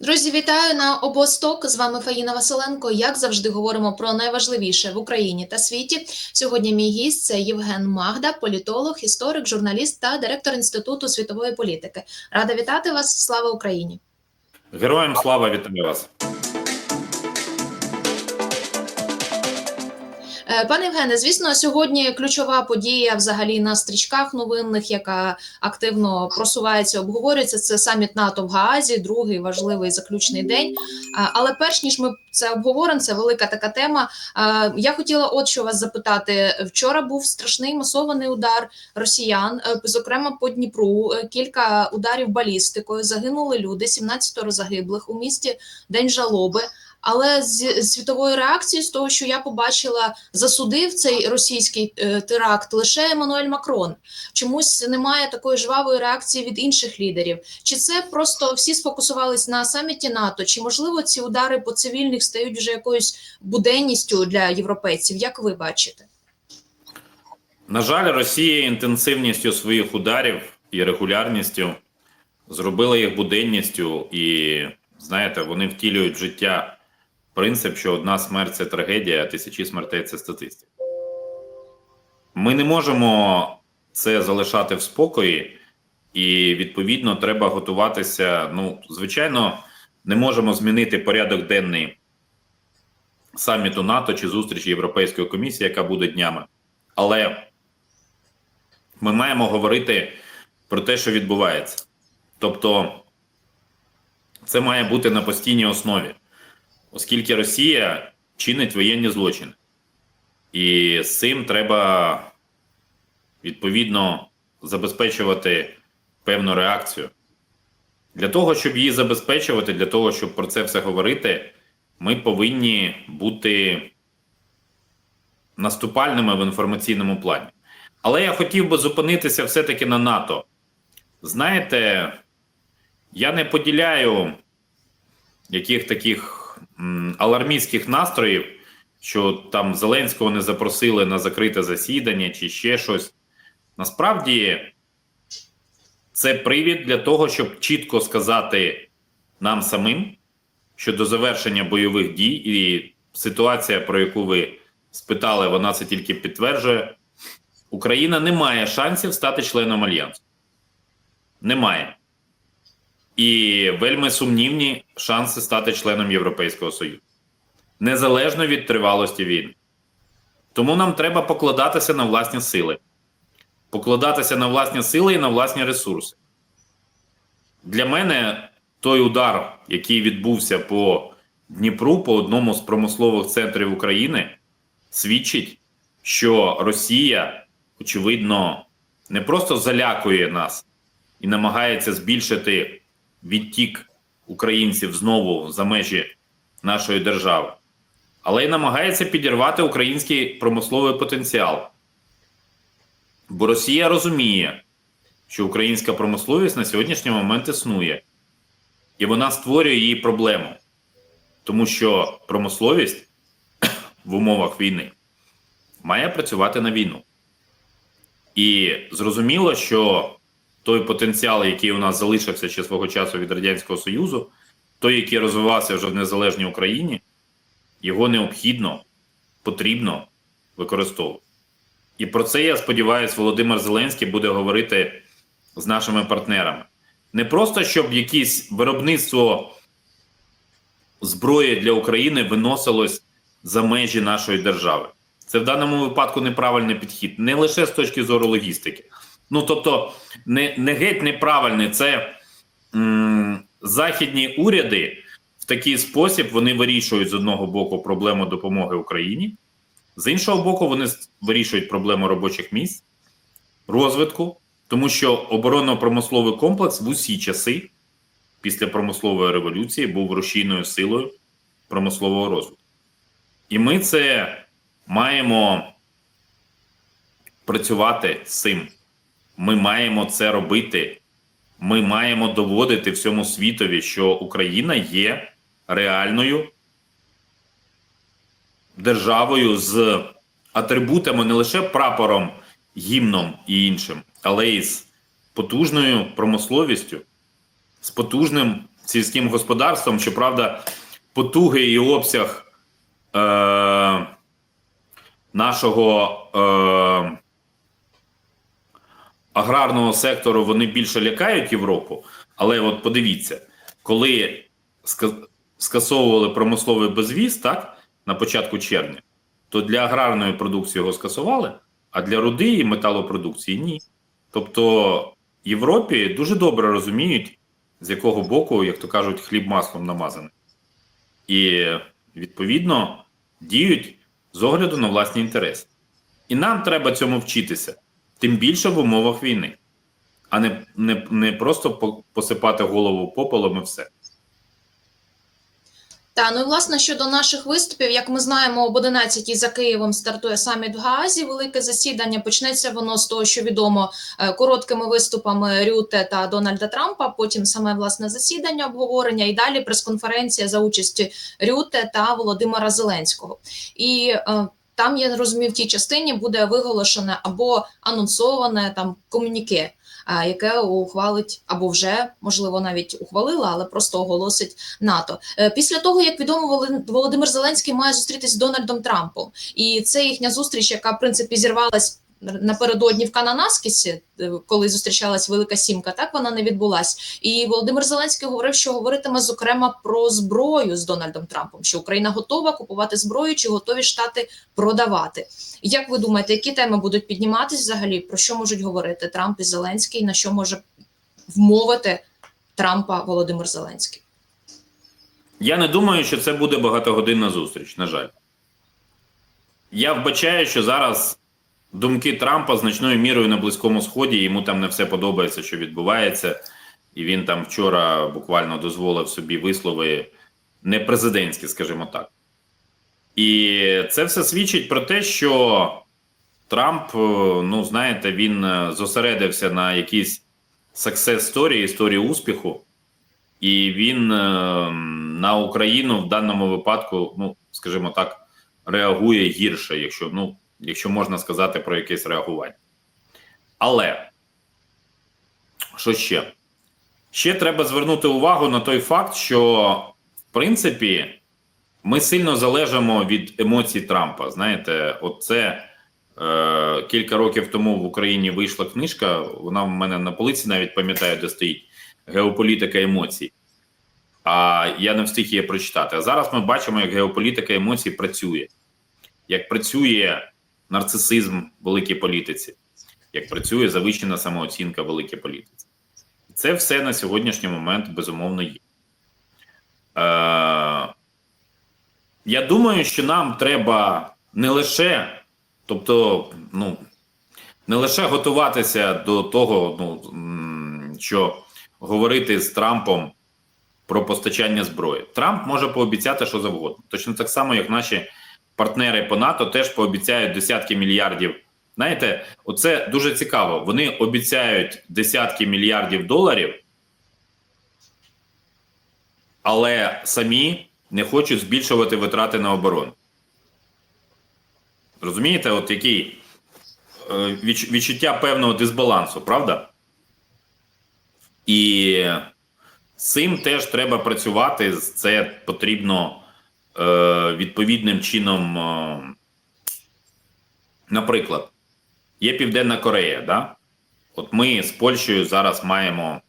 Друзі, вітаю на обосток. З вами Фаїна Василенко. Як завжди, говоримо про найважливіше в Україні та світі. Сьогодні мій гість це Євген Магда, політолог, історик, журналіст та директор інституту світової політики. Рада вітати вас. Слава Україні! Героям слава вітаю вас. Пане Євгене, звісно, сьогодні ключова подія взагалі на стрічках новинних, яка активно просувається, обговорюється. Це саміт НАТО в Гаазі, другий важливий заключний день. Але перш ніж ми це обговоримо, це велика така тема. Я хотіла от що вас запитати. Вчора був страшний масований удар росіян, е, зокрема по Дніпру. Е, Кілька ударів балістикою. Загинули люди, 17 загиблих у місті. День жалоби. Але з світової реакції, з того, що я побачила, засудив цей російський е, теракт лише Еммануель Макрон. Чомусь немає такої жвавої реакції від інших лідерів. Чи це просто всі сфокусувались на саміті НАТО? Чи можливо ці удари по цивільних стають вже якоюсь буденністю для європейців? Як ви бачите? На жаль, Росія інтенсивністю своїх ударів і регулярністю зробила їх буденністю, і знаєте, вони втілюють життя принцип, що одна смерть це трагедія, а тисячі смертей це статистика. Ми не можемо це залишати в спокої, і відповідно треба готуватися. Ну, звичайно, не можемо змінити порядок денний саміту НАТО чи зустрічі Європейської комісії, яка буде днями. Але ми маємо говорити про те, що відбувається. Тобто, це має бути на постійній основі, оскільки Росія чинить воєнні злочини. І з цим треба відповідно забезпечувати певну реакцію. Для того, щоб її забезпечувати, для того, щоб про це все говорити, ми повинні бути наступальними в інформаційному плані. Але я хотів би зупинитися все-таки на НАТО. Знаєте, я не поділяю яких таких м, алармістських настроїв, що там Зеленського не запросили на закрите засідання чи ще щось. Насправді, це привід для того, щоб чітко сказати нам самим, що до завершення бойових дій і ситуація, про яку ви спитали, вона це тільки підтверджує. Україна не має шансів стати членом альянсу. Немає. І вельми сумнівні шанси стати членом Європейського Союзу. Незалежно від тривалості війни. Тому нам треба покладатися на власні сили. Покладатися на власні сили і на власні ресурси. Для мене той удар, який відбувся по Дніпру, по одному з промислових центрів України, свідчить, що Росія, очевидно, не просто залякує нас і намагається збільшити відтік українців знову за межі нашої держави, але й намагається підірвати український промисловий потенціал. Бо Росія розуміє, що українська промисловість на сьогоднішній момент існує, і вона створює її проблему, тому що промисловість в умовах війни має працювати на війну. І зрозуміло, що той потенціал, який у нас залишився ще свого часу від Радянського Союзу, той, який розвивався вже в незалежній Україні, його необхідно, потрібно використовувати. І про це я сподіваюся, Володимир Зеленський буде говорити з нашими партнерами. Не просто щоб якесь виробництво зброї для України виносилось за межі нашої держави. Це в даному випадку неправильний підхід, не лише з точки зору логістики. Ну тобто, не не геть неправильний це м, західні уряди в такий спосіб вони вирішують з одного боку проблему допомоги Україні, з іншого боку, вони вирішують проблему робочих місць, розвитку, тому що оборонно-промисловий комплекс в усі часи після промислової революції був рушійною силою промислового розвитку. І ми це маємо працювати з цим. Ми маємо це робити. Ми маємо доводити всьому світові, що Україна є реальною державою з атрибутами не лише прапором, гімном і іншим, але й з потужною промисловістю, з потужним сільським господарством. Щоправда, потуги і обсяг е, нашого е, аграрного сектору вони більше лякають Європу. Але от подивіться, коли скасовували промисловий безвіз, так, на початку червня, то для аграрної продукції його скасували, а для руди і металопродукції ні. Тобто Європі дуже добре розуміють, з якого боку, як то кажуть, хліб маслом намазаний. І відповідно діють з огляду на власні інтереси. І нам треба цьому вчитися, тим більше в умовах війни, а не, не, не просто посипати голову попелом і все. Та ну і власне щодо наших виступів, як ми знаємо, об 11 за Києвом стартує саміт в Гаазі. Велике засідання. Почнеться воно з того, що відомо е, короткими виступами Рюте та Дональда Трампа. Потім саме власне засідання, обговорення і далі прес-конференція за участі Рюте та Володимира Зеленського. І е, там я розумію, в тій частині буде виголошене або анонсоване там комуніке. е, Яке ухвалить або вже можливо навіть ухвалила, але просто оголосить НАТО. Е, Після того, як відомо, Володим- Володимир Зеленський має зустрітись з Дональдом Трампом, і це їхня зустріч, яка в принципі зірвалась напередодні в Кананаскісі, е, коли зустрічалась Велика Сімка. Так вона не відбулась. І Володимир Зеленський говорив, що говоритиме зокрема про зброю з Дональдом Трампом, що Україна готова купувати зброю, чи готові штати продавати. Як ви думаєте, які теми будуть підніматись взагалі? Про що можуть говорити Трамп і Зеленський? На що може вмовити Трампа Володимир Зеленський? Я не думаю, що це буде багатогодинна зустріч, на жаль. Я вбачаю, що зараз думки Трампа значною мірою на Близькому Сході, йому там не все подобається, що відбувається, і він там вчора буквально дозволив собі вислови не президентські, скажімо так. І це все свідчить про те, що Трамп, е, ну знаєте, він е, зосередився на якійсь success story, історії успіху. І він е, на Україну в даному випадку, ну скажімо так, реагує гірше, якщо ну, якщо можна сказати про якесь реагування. Але що ще? Ще треба звернути увагу на той факт, що в принципі ми сильно залежимо від емоцій Трампа. Знаєте, оце е, кілька років тому в Україні вийшла книжка. Вона в мене на полиці навіть пам'ятаю, де стоїть геополітика емоцій. А я не встиг її прочитати. А зараз ми бачимо, як геополітика емоцій працює, як працює нарцисизм в великій політиці, як працює завищена самооцінка великій політиці. Це все на сьогоднішній момент безумовно є. Е, я думаю, що нам треба не лише, тобто, ну, не лише готуватися до того, ну, що говорити з Трампом про постачання зброї. Трамп може пообіцяти що завгодно. Точно так само, як наші партнери по НАТО теж пообіцяють десятки мільярдів. Знаєте, оце дуже цікаво. Вони обіцяють десятки мільярдів доларів, але самі не хочуть збільшувати витрати на оборону. Розумієте, от який е, відч- відчуття певного дисбалансу, правда? І з цим теж треба працювати. Це потрібно е, відповідним чином. Е, наприклад, є Південна Корея, да? От ми з Польщею зараз маємо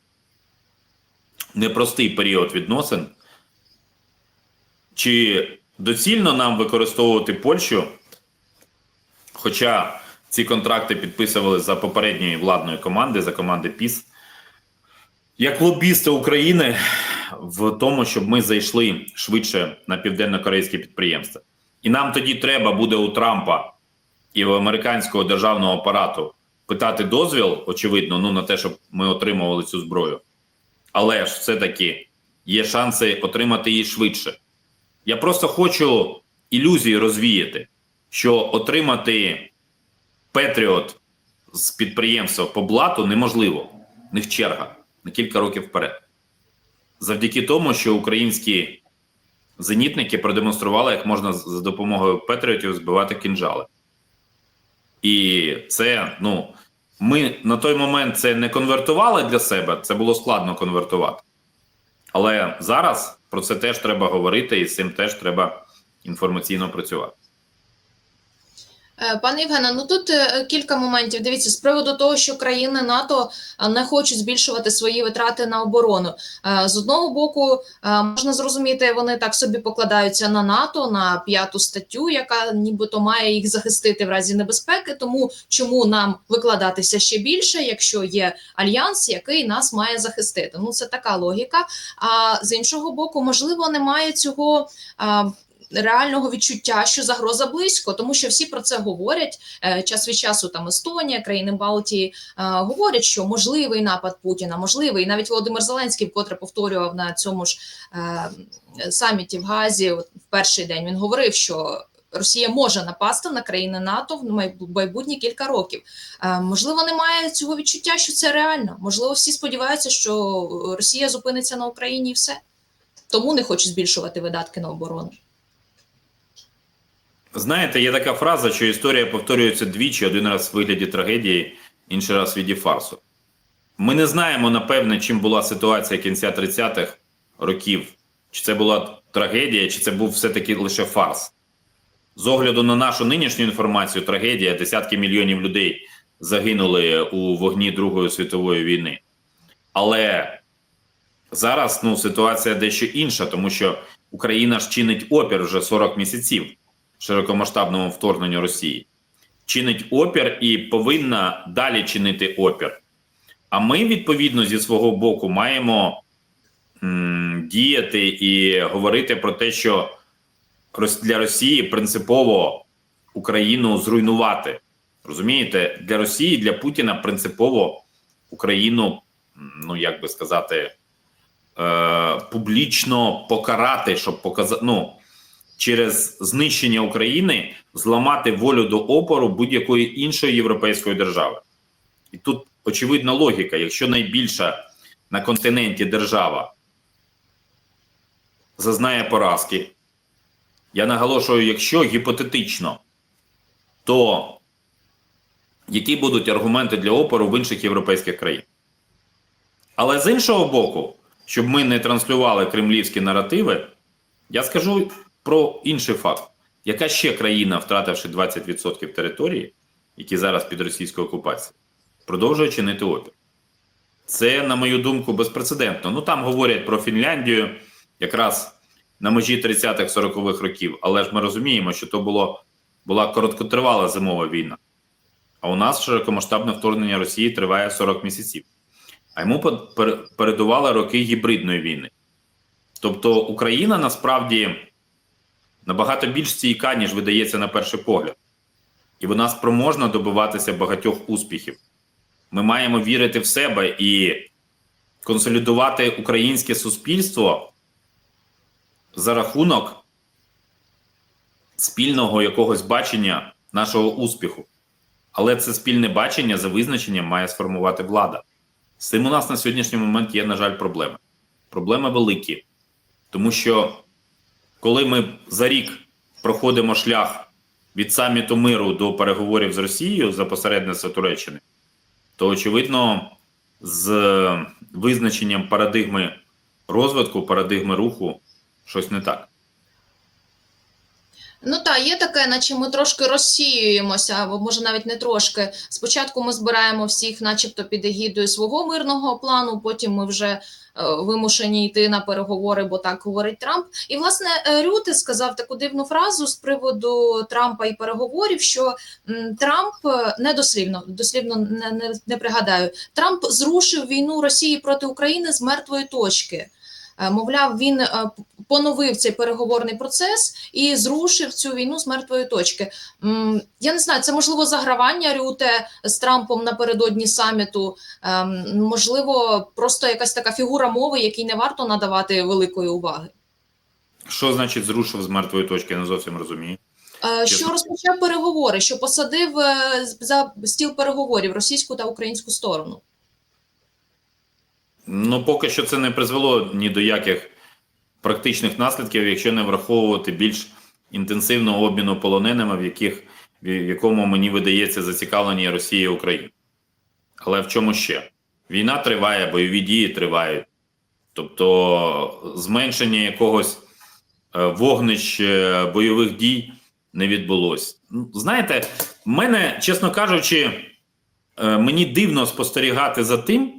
непростий період відносин. Чи доцільно нам використовувати Польщу? Хоча ці контракти підписували за попередньої владної команди, за команди ПІС, як лобісти України в тому, щоб ми зайшли швидше на південно-корейські підприємства. І нам тоді треба буде у Трампа і у американського державного апарату питати дозвіл, очевидно, ну на те, щоб ми отримували цю зброю. Але ж все-таки є шанси отримати її швидше. Я просто хочу ілюзії розвіяти, що отримати Петріот з підприємства по блату неможливо. В них черга на кілька років вперед. Завдяки тому, що українські зенітники продемонстрували, як можна за допомогою Петріотів збивати кінжали. І це, ну, ми на той момент це не конвертували для себе, це було складно конвертувати. Але зараз про це теж треба говорити, і з цим теж треба інформаційно працювати. Е, Пане Євгене, ну тут е, кілька моментів. Дивіться, з приводу того, що країни НАТО е, не хочуть збільшувати свої витрати на оборону. З одного боку, можна зрозуміти, вони так собі покладаються на НАТО, на п'яту статтю, яка нібито має їх захистити в разі небезпеки. Тому чому нам викладатися ще більше, якщо є альянс, який нас має захистити? Ну це така логіка. А з іншого боку, можливо, немає цього. Реального відчуття, що загроза близько, тому що всі про це говорять е, час від часу. Там Естонія, країни Балтії е, говорять, що можливий напад Путіна, можливий. І навіть Володимир Зеленський вкотре повторював на цьому ж е, саміті в Газі. В перший день він говорив, що. Росія може напасти на країни НАТО в майбутні кілька років. Можливо, немає цього відчуття, що це реально. Можливо, всі сподіваються, що Росія зупиниться на Україні і все. Тому не хочуть збільшувати видатки на оборону. Знаєте, є така фраза, що історія повторюється двічі: один раз в вигляді трагедії, інший раз в віді фарсу. Ми не знаємо, напевне, чим була ситуація кінця 30-х років. Чи це була трагедія, чи це був все-таки лише фарс. З огляду на нашу нинішню інформацію, трагедія, десятки мільйонів людей загинули у вогні Другої світової війни. Але зараз ну, ситуація дещо інша, тому що Україна ж чинить опір вже 40 місяців широкомасштабному вторгненню Росії. Чинить опір і повинна далі чинити опір. А ми, відповідно, зі свого боку, маємо м, діяти і говорити про те, що для Росії принципово Україну зруйнувати. Розумієте, для Росії, для Путіна принципово Україну, ну як би сказати, е, публічно покарати, щоб показати. Ну, через знищення України зламати волю до опору будь-якої іншої європейської держави. І тут очевидна логіка: якщо найбільша на континенті держава зазнає поразки, я наголошую, якщо гіпотетично, то які будуть аргументи для опору в інших європейських країн? Але з іншого боку, щоб ми не транслювали кремлівські наративи, я скажу про інший факт. Яка ще країна, втративши 20% території, які зараз під російською окупацією, продовжує чинити опір? Це, на мою думку, безпрецедентно. Ну там говорять про Фінляндію якраз на межі 30-х-40-х років, але ж ми розуміємо, що то було, була короткотривала зимова війна. А у нас широкомасштабне вторгнення Росії триває 40 місяців. А йому пер- пер- передували роки гібридної війни. Тобто Україна насправді набагато більш стійка, ніж видається на перший погляд. І вона спроможна добиватися багатьох успіхів. Ми маємо вірити в себе і консолідувати українське суспільство за рахунок спільного якогось бачення нашого успіху. Але це спільне бачення за визначенням має сформувати влада. З цим у нас на сьогоднішній момент є, на жаль, проблеми. Проблеми великі, тому що коли ми за рік проходимо шлях від саміту миру до переговорів з Росією за посередництво Туреччини, то очевидно, з визначенням парадигми розвитку, парадигми руху щось не так. Ну так, є таке, наче ми трошки розсіюємося, або може навіть не трошки. Спочатку ми збираємо всіх, начебто, під егідою свого мирного плану, потім ми вже е, вимушені йти на переговори, бо так говорить Трамп. І власне е, Рюте сказав таку дивну фразу з приводу Трампа і переговорів, що Трамп е, недослівно, дослівно не, не, не пригадаю, Трамп зрушив війну Росії проти України з мертвої точки. Е, Мовляв, він е, поновив цей переговорний процес і зрушив цю війну з мертвої точки. Я не знаю, це можливо загравання Рюте з Трампом напередодні саміту. Ем, Можливо, просто якась така фігура мови, якій не варто надавати великої уваги. Що значить зрушив з мертвої точки, я не зовсім розумію. Е, Що розпочав переговори, що посадив за стіл переговорів російську та українську сторону. Ну, поки що це не призвело ні до яких практичних наслідків, якщо не враховувати більш інтенсивного обміну полоненими, в яких в якому мені видається зацікавлені Росія і Україна. Але в чому ще? Війна триває, бойові дії тривають. Тобто зменшення якогось е, вогнищ е, бойових дій не відбулось. Ну, Знаєте, в мене, чесно кажучи, е, мені дивно спостерігати за тим,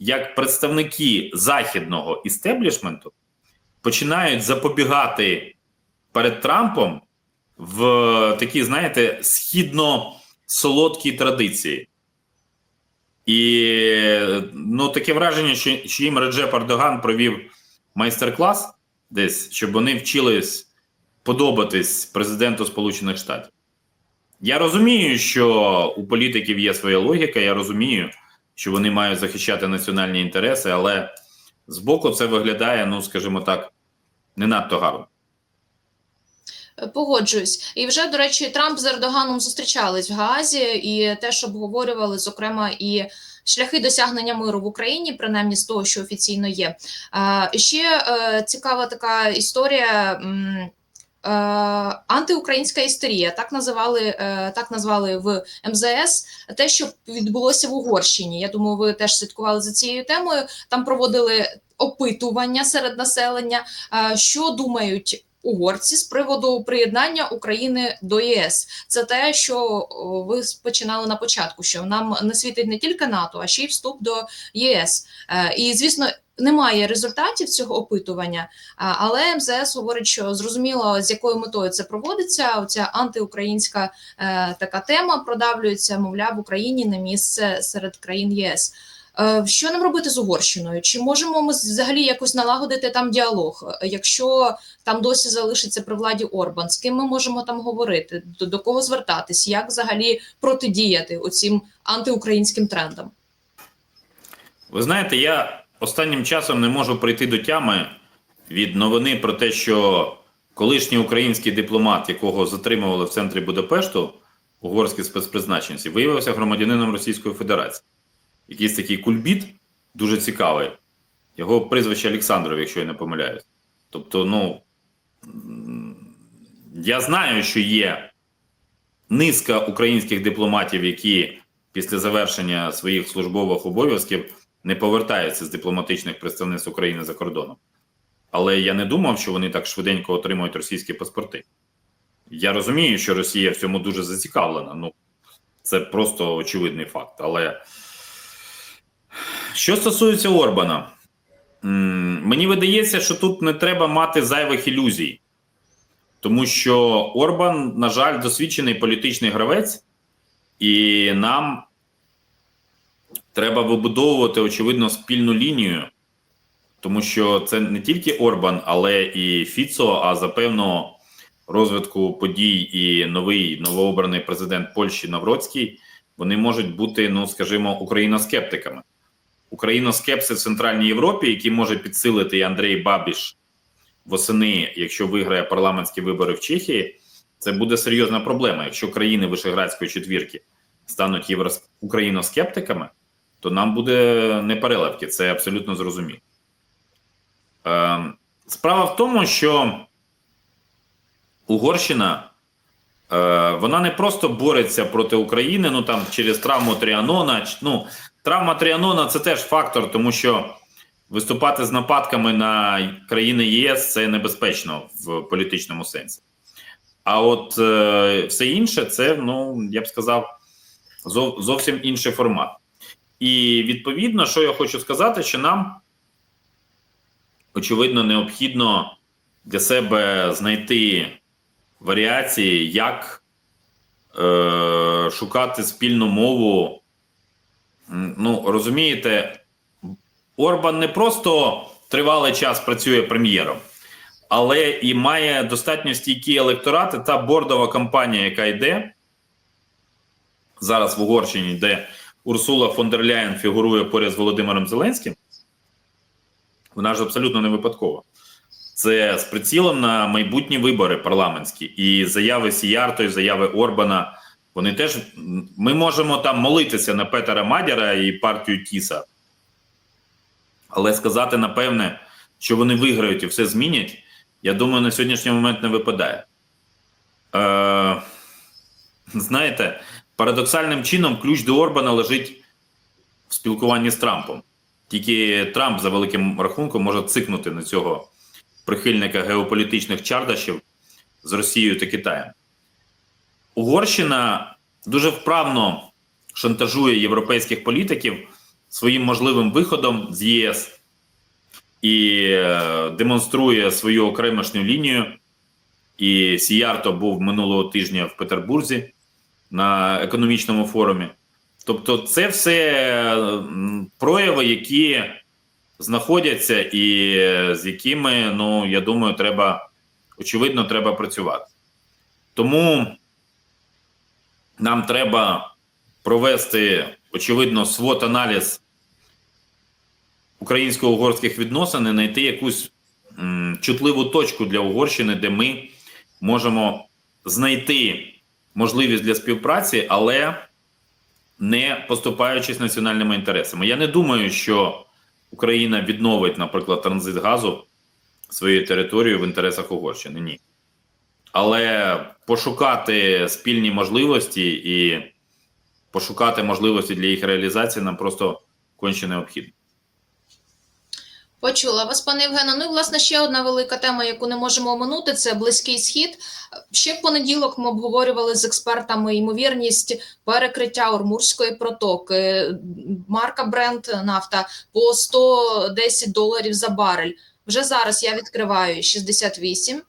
як представники західного істеблішменту починають запобігати перед Трампом в такі, знаєте, східно-солодкі традиції. І ну, таке враження, що, що їм Реджеп Ердоган провів майстер-клас десь, щоб вони вчились подобатись президенту Сполучених Штатів. Я розумію, що у політиків є своя логіка, я розумію, що вони мають захищати національні інтереси, але збоку це виглядає, ну скажімо так, не надто гарно. Погоджуюсь, і вже до речі, Трамп з Ердоганом зустрічались в Гаазі і теж обговорювали, зокрема, і шляхи досягнення миру в Україні, принаймні з того, що офіційно є. Ще е, цікава така історія. Е, Антиукраїнська істерія, так називали е, так назвали в МЗС те, що відбулося в Угорщині. Я думаю, ви теж слідкували за цією темою. Там проводили опитування серед населення, е, що думають угорці з приводу приєднання України до ЄС. Це те, що ви починали на початку, що нам не світить не тільки НАТО, а ще й вступ до ЄС. І звісно. Немає результатів цього опитування, але МЗС говорить, що зрозуміло, з якою метою це проводиться. Оця антиукраїнська е, така тема продавлюється, мовляв, в Україні на місце серед країн ЄС. Е, Що нам робити з Угорщиною? Чи можемо ми взагалі якось налагодити там діалог? Якщо там досі залишиться при владі Орбан, з ким ми можемо там говорити? До, до кого звертатись? Як взагалі протидіяти оцім антиукраїнським трендам? Ви знаєте, я останнім часом не можу прийти до тями від новини про те, що колишній український дипломат, якого затримували в центрі Будапешту, угорські спецпризначенці, виявився громадянином Російської Федерації. Якийсь такий кульбіт дуже цікавий. Його прізвище Олександров, якщо я не помиляюсь. Тобто, ну я знаю, що є низка українських дипломатів, які після завершення своїх службових обов'язків не повертаються з дипломатичних представництв України за кордоном. Але я не думав, що вони так швиденько отримують російські паспорти. Я розумію, що Росія в цьому дуже зацікавлена. Ну, це просто очевидний факт. Але що стосується Орбана, мені видається, що тут не треба мати зайвих ілюзій, тому що Орбан, на жаль, досвідчений політичний гравець, і нам треба вибудовувати очевидно спільну лінію, тому що це не тільки Орбан, але і Фіцо, а за певного розвитку подій і новий новообраний президент Польщі Навроцький, вони можуть бути, ну скажімо, україноскептиками. Україноскепси в Центральній Європі, які може підсилити Андрій Бабіш восени, якщо виграє парламентські вибори в Чехії, це буде серйозна проблема. Якщо країни Вишеградської четвірки стануть євро... україноскептиками, то нам буде не переливки, це абсолютно зрозуміло. Е, справа в тому, що Угорщина е, вона не просто бореться проти України, ну там через травму Тріанона. Ну, травма Тріанона це теж фактор, тому що виступати з нападками на країни ЄС це небезпечно в політичному сенсі. А от е, все інше, це, ну я б сказав, зов, зовсім інший формат. І відповідно, що я хочу сказати, що нам очевидно необхідно для себе знайти варіації, як е, шукати спільну мову. Ну, розумієте, Орбан не просто тривалий час працює прем'єром, але і має достатньо стійкі електорати та бордова кампанія, яка йде зараз в Угорщині, де Урсула фон дер Ляєн фігурує поряд з Володимиром Зеленським, вона ж абсолютно не випадкова. Це з прицілом на майбутні вибори парламентські і заяви Сіярто, і заяви Орбана. Вони теж ми можемо там молитися на Петера Мадяра і партію Тіса, але сказати напевне, що вони виграють і все змінять, я думаю, на сьогоднішній момент не випадає. Е, знаєте, парадоксальним чином ключ до Орбана лежить в спілкуванні з Трампом. Тільки Трамп за великим рахунком може цикнути на цього прихильника геополітичних чардашів з Росією та Китаєм. Угорщина дуже вправно шантажує європейських політиків своїм можливим виходом з ЄС і е, демонструє свою окремішню лінію. І Сіярто був минулого тижня в Петербурзі на економічному форумі. Тобто, це все прояви, які знаходяться, і е, з якими, ну я думаю, треба очевидно, треба працювати. Тому нам треба провести, очевидно, свот аналіз українсько-угорських відносин і знайти якусь м, чутливу точку для Угорщини, де ми можемо знайти можливість для співпраці, але не поступаючись національними інтересами. Я не думаю, що Україна відновить, наприклад, транзит газу своєю територією в інтересах Угорщини. Ні. Але пошукати спільні можливості і пошукати можливості для їх реалізації нам просто конче необхідно. Почула вас, пане Євгена. Ну і власне ще одна велика тема, яку не можемо оминути, це близький схід. Ще в понеділок ми обговорювали з експертами ймовірність перекриття Ормурської протоки. Марка Бренд нафта по 110 доларів за барель. Вже зараз я відкриваю 68 е,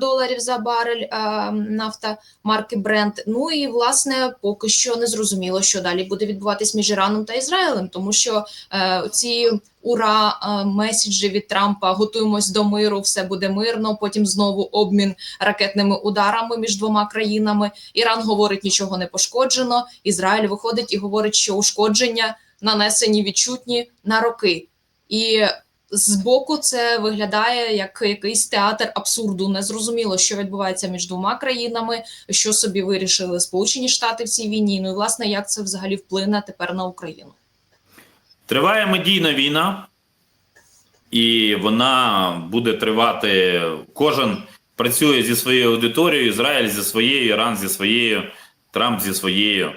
доларів за барель е, нафта марки Brent. Ну і власне поки що не зрозуміло, що далі буде відбуватись між Іраном та Ізраїлем, тому що е, ці ура е, меседжі від Трампа готуємось до миру, все буде мирно. Потім знову обмін ракетними ударами між двома країнами. Іран говорить, нічого не пошкоджено. Ізраїль виходить і говорить, що ушкодження нанесені відчутні на роки. І Збоку це виглядає як якийсь театр абсурду. Незрозуміло, що відбувається між двома країнами, що собі вирішили Сполучені Штати в цій війні. Ну і власне, як це взагалі вплине тепер на Україну? Триває медійна війна, і вона буде тривати. Кожен працює зі своєю аудиторією, Ізраїль зі своєю, Іран зі своєю, Трамп зі своєю.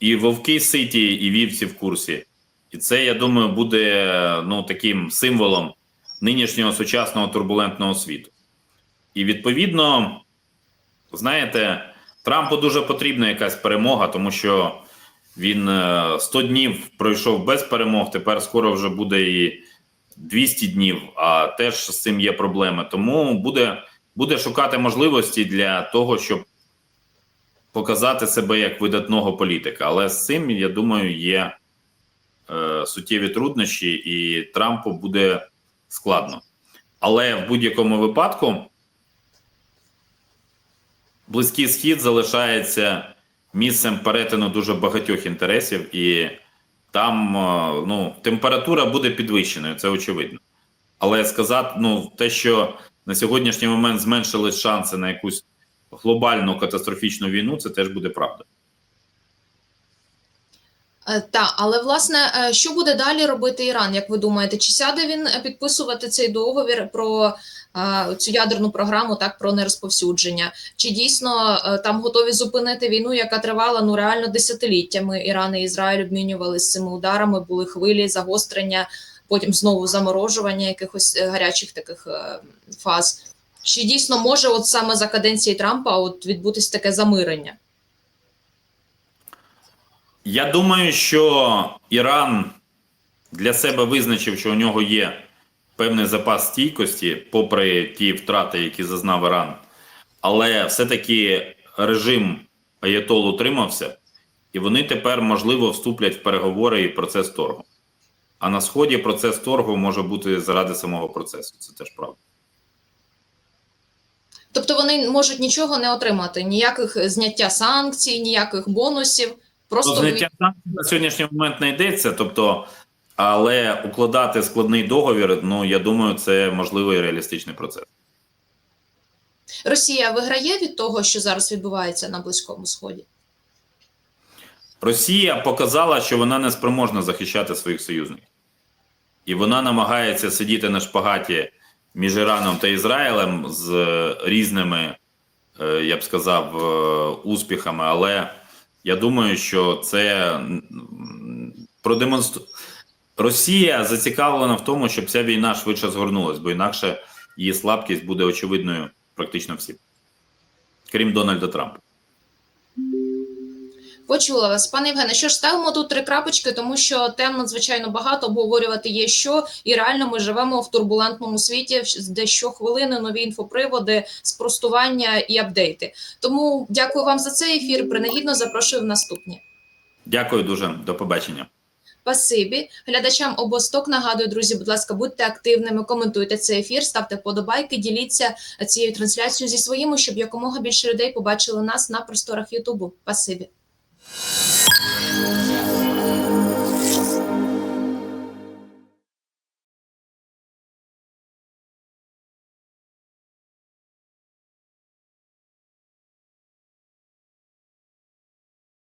І вовки ситі, і вівці в курсі. І це, я думаю, буде ну, таким символом нинішнього сучасного турбулентного світу. І відповідно, знаєте, Трампу дуже потрібна якась перемога, тому що він е, 100 днів пройшов без перемог. Тепер скоро вже буде і 200 днів, а теж з цим є проблеми. Тому буде, буде шукати можливості для того, щоб показати себе як видатного політика. Але з цим, я думаю, є е, суттєві труднощі, і Трампу буде складно. Але в будь-якому випадку Близький схід залишається місцем перетину дуже багатьох інтересів, і там е, ну, температура буде підвищеною, це очевидно. Але сказати, ну, те, що на сьогоднішній момент зменшились шанси на якусь глобальну катастрофічну війну, це теж буде правда. Е, Та, але власне, е, що буде далі робити Іран? Як ви думаєте, чи сяде він е, підписувати цей договір про цю ядерну програму, так про нерозповсюдження? Чи дійсно там готові зупинити війну, яка тривала ну реально десятиліттями? Іран і Ізраїль обмінювалися цими ударами, були хвилі, загострення, потім знову заморожування якихось гарячих таких фаз. Чи дійсно може, от саме за каденції Трампа, от відбутись таке замирення? Я думаю, що Іран для себе визначив, що у нього є певний запас стійкості, попри ті втрати, які зазнав Іран. Але все-таки режим Аятол утримався, і вони тепер, можливо, вступлять в переговори і процес торгу. А на Сході процес торгу може бути заради самого процесу. Це теж правда. Тобто вони можуть нічого не отримати, ніяких зняття санкцій, ніяких бонусів. Просто зняття санкцій на сьогоднішній момент не йдеться, тобто, але укладати складний договір, ну я думаю, це можливий реалістичний процес. Росія виграє від того, що зараз відбувається на Близькому Сході. Росія показала, що вона не спроможна захищати своїх союзників, і вона намагається сидіти на шпагаті між Іраном та Ізраїлем з різними, е, я б сказав, е, успіхами. Але я думаю, що це продемонстру... Росія зацікавлена в тому, щоб ця війна швидше згорнулась, бо інакше її слабкість буде очевидною практично всім, крім Дональда Трампа. Почула вас, пане Євгене. Що ж ставимо тут три крапочки, тому що тем надзвичайно багато обговорювати є що, і реально ми живемо в турбулентному світі, де щохвилини нові інфоприводи, спростування і апдейти. Тому дякую вам за цей ефір. Принагідно запрошую в наступні. Дякую дуже, до побачення. Спасибі глядачам обосток. Нагадую, друзі, будь ласка, будьте активними, коментуйте цей ефір, ставте подобайки, діліться цією трансляцією зі своїми, щоб якомога більше людей побачили нас на просторах Ютубу. Спасибі. Thank you.